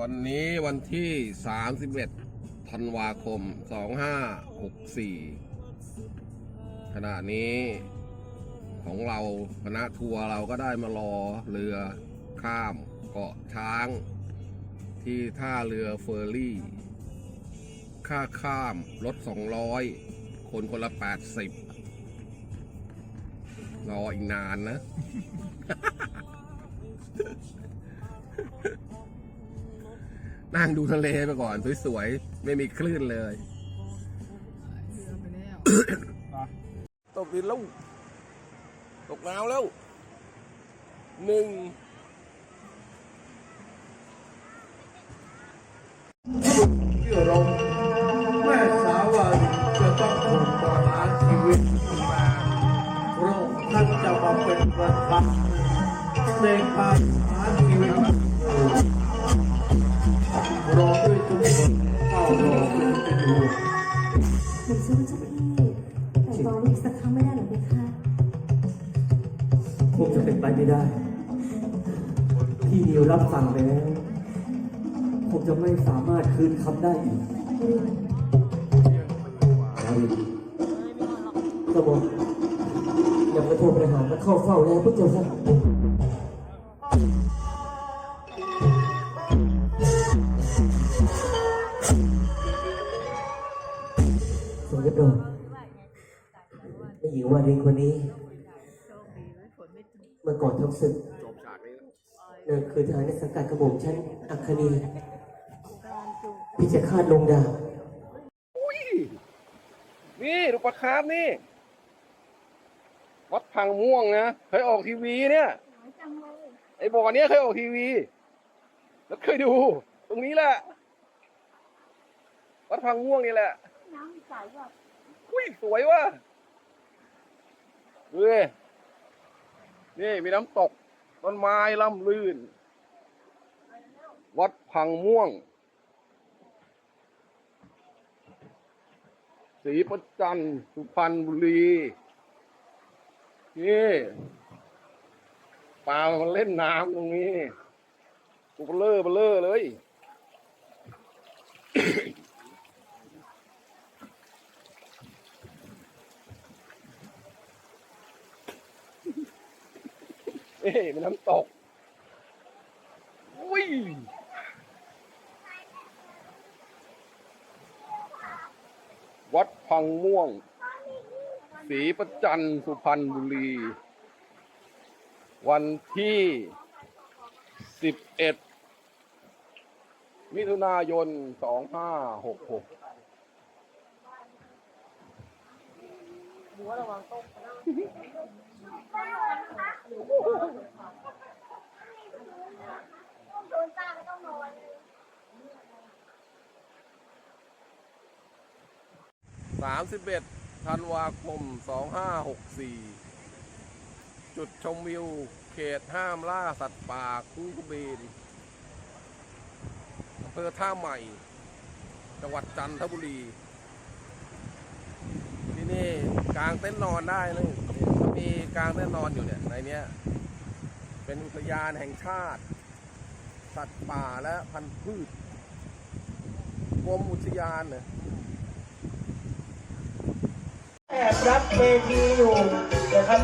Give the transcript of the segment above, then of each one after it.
วันนี้วันที่ 31 ธันวาคม 2564 ขณะนี้ของเราคณะทัวร์เราก็ได้มารอเรือข้ามเกาะช้าง ที่ท่าเรือเฟอร์รี่ ค่าข้ามรถ 200 คนคนละ 80 รออีกนานนะ นั่งดูทะเลไปก่อน สวยๆ ไม่มีคลื่นเลย ตกดินแล้ว ตกน้ำแล้ว หนึ่งที่เราแม่สาวารีจะต้องถูกประหารชีวิตมาพระองค์ท่านจะมาเป็นประธานในการ เป็นไปไม่ได้ที่นิวรับสั่งไปแล้วคงจะไม่สามารถคืนคำได้อีกนาวินกระบอกอย่าไปโทษประหารมาเข้าเฝ้าแล้วพวกเจ้าค่ะสมเด็จโดนไม่หญิงวารินคนนี้ เมื่อก่อนทำศึกจบฉากนี้แล้วนั่นคือทหารในสังกัดกระหม่อมชั้นอัคคณีพิจารคาดลงดาบนี่ดูปลาคาร์ฟนี่ วัดพังม่วงนะเคยออกทีวีเนี่ยไอ้บ่อเนี้ยเคยออกทีวี แล้วเคยดู ตรงนี้แหละ วัดพังม่วงนี่แหละน้ำใสแบบอุ้ยสวยว่ะดูดิ นี่มีน้ำตก ต้นไม้ล่ำลื่น วัดพังม่วงศรีประจันสุพรรณบุรี นี่ปลามันเล่นน้ำตรงนี้กูเบลอเบลอเลย นี่เป็นน้ำตกอุ้ยวัดพังม่วงศรีประจันทร์สุพรรณบุรี วันที่ 11 มิถุนายน 2566หัวระวังตก 31ธันวาคม 2564 จุดชมวิว เขตห้ามล่าสัตว์ป่าคุ้งกระเบนอำเภอท่าใหม่ จังหวัดจันทบุรี ที่นี่กลางเต็นท์นอนได้เลยเขามีกลางเต็นท์นอนอยู่เนี่ยในเนี้ย เป็นอุทยานแห่งชาติ สัตว์ป่าและพันธุ์พืชกรมอุทยานเนี่ย แอบรับเวทีอยู่นะครับ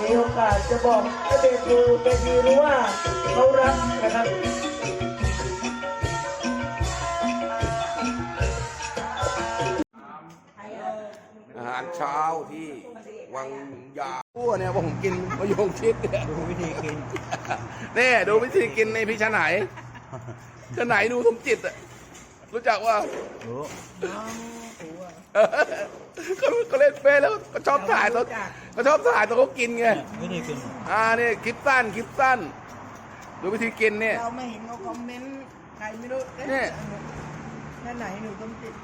มีโอกาสจะบอกให้เวทีเวทีรู้ว่าเขารักนะครับอาหารเช้าที่วังยาพั่วเนี่ยผมกินมะยงชิดเนี่ยดูวิธีกินนี่ดูวิธีกินในพี่ชะไหนชะไหนดูสมจิตอะรู้จักว่ารู้ เขาเขาเล่นเฟซแล้วก็ชอบถ่ายตอนก็ชอบถ่ายตอนเขากินไงวิธีกินอ่านี่คลิปสั้นคลิปสั้นดูวิธีกินเนี่ย เราไม่เห็นเขาคอมเมนต์ใครไม่รู้เอ๊ะเนี่ยแค่ไหนหนูต้องติด